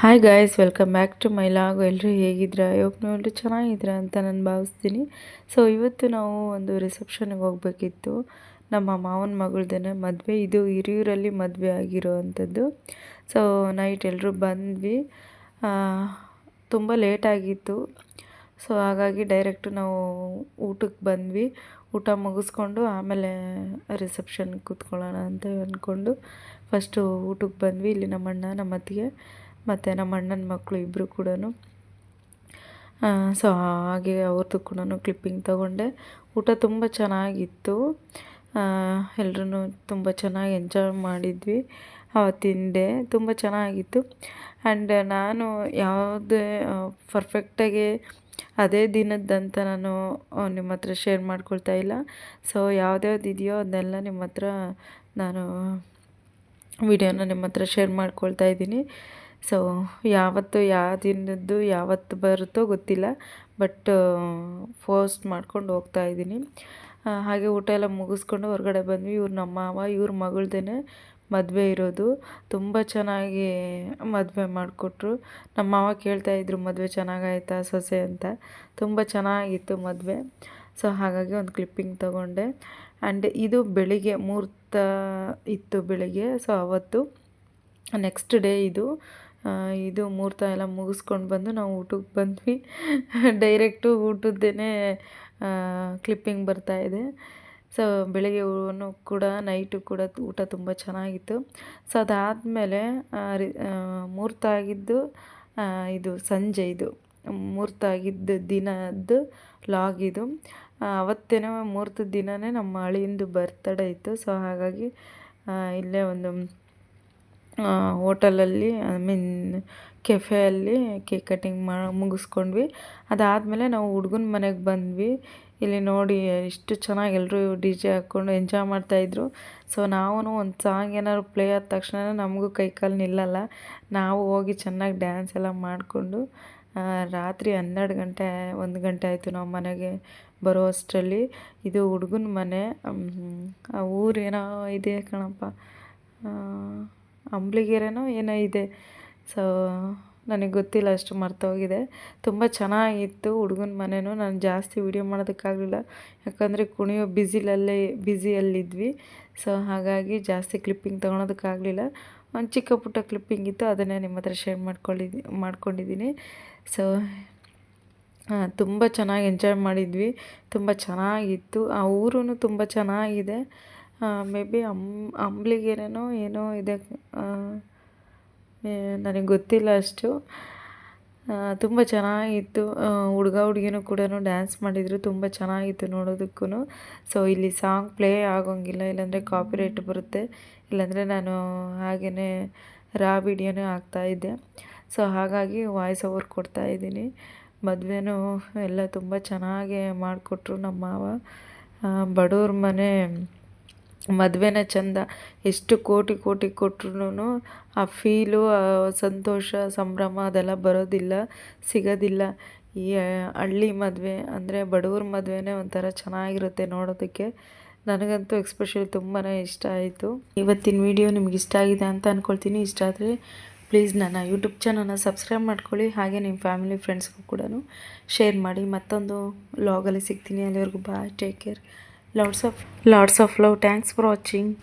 Hi guys welcome back to my vlog ಎಲ್ಲರೂ ಹೇಗಿದ್ರ? ಯಾವಾಗ ಎಲ್ಲರೂ ಚೆನ್ನಾಗಿದ್ರ ಅಂತ ನಾನು ಭಾವಿಸ್ತೀನಿ. ಸೊ ಇವತ್ತು ನಾವು ಒಂದು ರಿಸೆಪ್ಷನ್ಗೆ ಹೋಗಬೇಕಿತ್ತು. ನಮ್ಮ ಮಾವನ ಮಗಳದೇನೆ ಮದುವೆ. ಇದು ಹಿರಿಯೂರಲ್ಲಿ ಮದುವೆ ಆಗಿರೋ ಅಂಥದ್ದು. ಸೊ ನೈಟ್ ಎಲ್ಲರೂ ಬಂದ್ವಿ. ತುಂಬ ಲೇಟಾಗಿತ್ತು ಸೊ ಹಾಗಾಗಿ ಡೈರೆಕ್ಟು ನಾವು ಊಟಕ್ಕೆ ಬಂದ್ವಿ. ಊಟ ಮುಗಿಸ್ಕೊಂಡು ಆಮೇಲೆ ರಿಸೆಪ್ಷನ್ಗೆ ಕೂತ್ಕೊಳ್ಳೋಣ ಅಂತ ಅಂದ್ಕೊಂಡು ಫಸ್ಟು ಊಟಕ್ಕೆ ಬಂದ್ವಿ. ಇಲ್ಲಿ ನಮ್ಮ ಅಣ್ಣ, ನಮ್ಮ ಅತ್ತಿಗೆ. ಮತ್ತು ನಮ್ಮ ಅಣ್ಣನ ಮಕ್ಕಳು ಇಬ್ಬರು ಕೂಡ ಸೊ ಹಾಗೆ ಅವ್ರದ್ದು ಕೂಡ ಕ್ಲಿಪ್ಪಿಂಗ್ ತಗೊಂಡೆ. ಊಟ ತುಂಬ ಚೆನ್ನಾಗಿತ್ತು. ಎಲ್ಲರೂ ತುಂಬ ಚೆನ್ನಾಗಿ ಎಂಜಾಯ್ ಮಾಡಿದ್ವಿ. ತಿಂದೆ ತುಂಬ ಚೆನ್ನಾಗಿತ್ತು. ಆ್ಯಂಡ್ ನಾನು ಯಾವುದೇ ಪರ್ಫೆಕ್ಟಾಗಿ ಅದೇ ದಿನದ್ದಂತ ನಾನು ನಿಮ್ಮ ಹತ್ರ ಶೇರ್ ಮಾಡ್ಕೊಳ್ತಾ ಇಲ್ಲ. ಸೊ ಯಾವ್ದ್ಯಾವ್ದು ಇದೆಯೋ ಅದನ್ನೆಲ್ಲ ನಿಮ್ಮ ಹತ್ರ ನಾನು ವಿಡಿಯೋನ ನಿಮ್ಮ ಹತ್ರ ಶೇರ್ ಮಾಡ್ಕೊಳ್ತಾ ಇದ್ದೀನಿ. ಸೊ ಯಾವತ್ತು ಯಾವ ದಿನದ್ದು ಯಾವತ್ತು ಬರುತ್ತೋ ಗೊತ್ತಿಲ್ಲ ಬಟ್ ಫೋಸ್ಟ್ ಮಾಡ್ಕೊಂಡು ಹೋಗ್ತಾ ಇದ್ದೀನಿ. ಹಾಗೆ ಊಟ ಎಲ್ಲ ಮುಗಿಸ್ಕೊಂಡು ಹೊರಗಡೆ ಬಂದ್ವಿ. ಇವ್ರು ನಮ್ಮ ಮಾವ, ಇವ್ರ ಮಗಳ್ದೇ ಮದುವೆ ಇರೋದು. ತುಂಬ ಚೆನ್ನಾಗಿ ಮದುವೆ ಮಾಡಿಕೊಟ್ರು. ನಮ್ಮ ಮಾವ ಕೇಳ್ತಾಯಿದ್ರು ಮದುವೆ ಚೆನ್ನಾಗಾಯ್ತಾ ಸೊಸೆ ಅಂತ? ತುಂಬ ಚೆನ್ನಾಗಿತ್ತು ಮದುವೆ. ಸೊ ಹಾಗಾಗಿ ಒಂದು ಕ್ಲಿಪ್ಪಿಂಗ್ ತಗೊಂಡೆ. ಆ್ಯಂಡ್ ಇದು ಬೆಳಿಗ್ಗೆ, ಮುಹೂರ್ತ ಇತ್ತು ಬೆಳಿಗ್ಗೆ. ಸೊ ಅವತ್ತು ನೆಕ್ಸ್ಟ್ ಡೇ ಇದು. ಇದು ಮುಹೂರ್ತ ಎಲ್ಲ ಮುಗಿಸ್ಕೊಂಡು ಬಂದು ನಾವು ಊಟಕ್ಕೆ ಬಂದ್ವಿ. ಡೈರೆಕ್ಟು ಊಟದ್ದೇ ಕ್ಲಿಪ್ಪಿಂಗ್ ಬರ್ತಾಯಿದೆ ಸೊ, ಬೆಳಗ್ಗೆ ಕೂಡ, ನೈಟು ಕೂಡ ಊಟ ತುಂಬ ಚೆನ್ನಾಗಿತ್ತು. ಸೊ, ಅದಾದಮೇಲೆ ಮುಹೂರ್ತ ಆಗಿದ್ದು ಇದು ಸಂಜೆ ಇದು. ಮುಹೂರ್ತ ಆಗಿದ್ದ ದಿನದ್ದು ಲಾಗ್ ಇದು. ಅವತ್ತೇನೋ ಮುಹೂರ್ತದ ದಿನವೇ ನಮ್ಮ ಅಳಿಯಂದು ಬರ್ತಡೇ ಇತ್ತು. ಸೊ, ಹಾಗಾಗಿ ಇಲ್ಲೇ ಒಂದು ಹೋಟೆಲಲ್ಲಿ, ಐ ಮೀನ್ ಕೆಫೆಯಲ್ಲಿ ಕೇಕ್ ಕಟ್ಟಿಂಗ್ ಮಾ, ಮುಗಿಸ್ಕೊಂಡ್ವಿ. ಅದಾದಮೇಲೆ ನಾವು ಹುಡುಗನ ಮನೆಗೆ ಬಂದ್ವಿ. ಇಲ್ಲಿ ನೋಡಿ ಎಷ್ಟು ಚೆನ್ನಾಗಿ ಎಲ್ಲರೂ ಡಿ ಜೆ ಹಾಕ್ಕೊಂಡು ಎಂಜಾಯ್ ಮಾಡ್ತಾಯಿದ್ರು ಸೊ ನಾವು ಒಂದು ಸಾಂಗ್ ಏನಾದ್ರು ಪ್ಲೇ ಆದ ತಕ್ಷಣ ನಮಗೂ ಕೈ ಕಾಲು ನಿಲ್ಲಲ್ಲ. ನಾವು ಹೋಗಿ ಚೆನ್ನಾಗಿ ಡ್ಯಾನ್ಸ್ ಎಲ್ಲ ಮಾಡಿಕೊಂಡು ರಾತ್ರಿ ಹನ್ನೆರಡು ಗಂಟೆ, ಒಂದು ಗಂಟೆ ಆಯಿತು ನಾವು ಮನೆಗೆ ಬರೋ ಅಷ್ಟರಲ್ಲಿ. ಇದು ಹುಡುಗನ ಮನೆ. ಆ ಊರೇನೋ ಇದೆ ಕಣಪ್ಪ. ಅಂಬ್ಲಿಗೆರೆನೋ ಏನೋ ಇದೆ. ಸೊ ನನಗೆ ಗೊತ್ತಿಲ್ಲ, ಅಷ್ಟು ಮರ್ತೋಗಿದೆ. ತುಂಬ ಚೆನ್ನಾಗಿತ್ತು ಹುಡುಗನ ಮನೆಯೂ ನಾನು ಜಾಸ್ತಿ ವೀಡಿಯೋ ಮಾಡೋದಕ್ಕಾಗಲಿಲ್ಲ. ಯಾಕಂದರೆ ಕುಣಿಯೋ ಬ್ಯುಸಿಲಲ್ಲೇ ಬ್ಯುಸಿಯಲ್ಲಿದ್ವಿ ಸೊ ಹಾಗಾಗಿ ಜಾಸ್ತಿ ಕ್ಲಿಪ್ಪಿಂಗ್ ತೊಗೊಳೋದಕ್ಕಾಗಲಿಲ್ಲ. ಒಂದು ಚಿಕ್ಕ ಪುಟ್ಟ ಕ್ಲಿಪ್ಪಿಂಗ್ ಇತ್ತು, ಅದನ್ನೇ ನಿಮ್ಮ ಹತ್ರ ಶೇರ್ ಮಾಡ್ಕೊಂಡಿದ್ದಿ ಮಾಡ್ಕೊಂಡಿದ್ದೀನಿ. ಸೊ ತುಂಬ ಚೆನ್ನಾಗಿ ಎಂಜಾಯ್ ಮಾಡಿದ್ವಿ. ತುಂಬ ಚೆನ್ನಾಗಿತ್ತು. ಆ ಊರೂ ತುಂಬ ಚೆನ್ನಾಗಿದೆ. ಮೇ ಬಿ ಅಮ್, ಅಂಬ್ಲಿಗೆರೆನೋ ಏನೋ ಇದೆ. ನನಗೆ ಗೊತ್ತಿಲ್ಲ ಅಷ್ಟು. ತುಂಬ ಚೆನ್ನಾಗಿತ್ತು. ಹುಡುಗ ಹುಡುಗಿನೂ ಕೂಡ ಡ್ಯಾನ್ಸ್ ಮಾಡಿದರು. ತುಂಬ ಚೆನ್ನಾಗಿತ್ತು ನೋಡೋದಕ್ಕೂ ಸೊ ಇಲ್ಲಿ ಸಾಂಗ್ ಪ್ಲೇ ಆಗೋಂಗಿಲ್ಲ. ಇಲ್ಲಾಂದರೆ ಕಾಪಿ ಕಾಪಿರೈಟ್ ಬರುತ್ತೆ. ಇಲ್ಲಾಂದರೆ ನಾನು ಹಾಗೆಯೇ ರಾ ವಿಡಿಯೋನೇ ಹಾಕ್ತಾಯಿದ್ದೆ ಸೊ ಹಾಗಾಗಿ ವಾಯ್ಸ್ ಓವರ್ ಕೊಡ್ತಾ ಇದ್ದೀನಿ. ಮದುವೆನೂ ಎಲ್ಲ ತುಂಬ ಚೆನ್ನಾಗೇ ಮಾಡಿಕೊಟ್ರು ನಮ್ಮ ಮಾವ. ಬಡವ್ರ ಮನೆ ಮದುವೆನೇ ಚಂದ ಎಷ್ಟು ಕೋಟಿ ಕೋಟಿ ಕೊಟ್ರೂ ಆ ಫೀಲು ಸಂತೋಷ, ಸಂಭ್ರಮ ಅದೆಲ್ಲ ಬರೋದಿಲ್ಲ, ಸಿಗೋದಿಲ್ಲ. ಈ ಹಳ್ಳಿ ಮದುವೆ ಅಂದರೆ ಬಡವ್ರ ಮದುವೆನೇ ಒಂಥರ ಚೆನ್ನಾಗಿರುತ್ತೆ ನೋಡೋದಕ್ಕೆ. ನನಗಂತೂ ಎಕ್ಸ್ಪೆಷಲಿ ತುಂಬಾ ಇಷ್ಟ ಆಯಿತು. ಇವತ್ತಿನ ವಿಡಿಯೋ ನಿಮ್ಗೆ ಇಷ್ಟ ಆಗಿದೆ ಅಂತ ಅಂದ್ಕೊಳ್ತೀನಿ ಇಷ್ಟ ಆದರೆ ಪ್ಲೀಸ್ ನನ್ನ ಯೂಟ್ಯೂಬ್ ಚಾನಲ್ನ ಸಬ್ಸ್ಕ್ರೈಬ್ ಮಾಡ್ಕೊಳ್ಳಿ. ಹಾಗೆ ನಿಮ್ಮ ಫ್ಯಾಮಿಲಿ ಫ್ರೆಂಡ್ಸ್ಗೂ ಕೂಡ ಶೇರ್ ಮಾಡಿ. ಮತ್ತೊಂದು ಲಾಗಲ್ಲಿ ಸಿಗ್ತೀನಿ. ಅಲ್ಲಿವರೆಗೂ bye take care Lots of lots of love. Thanks for watching.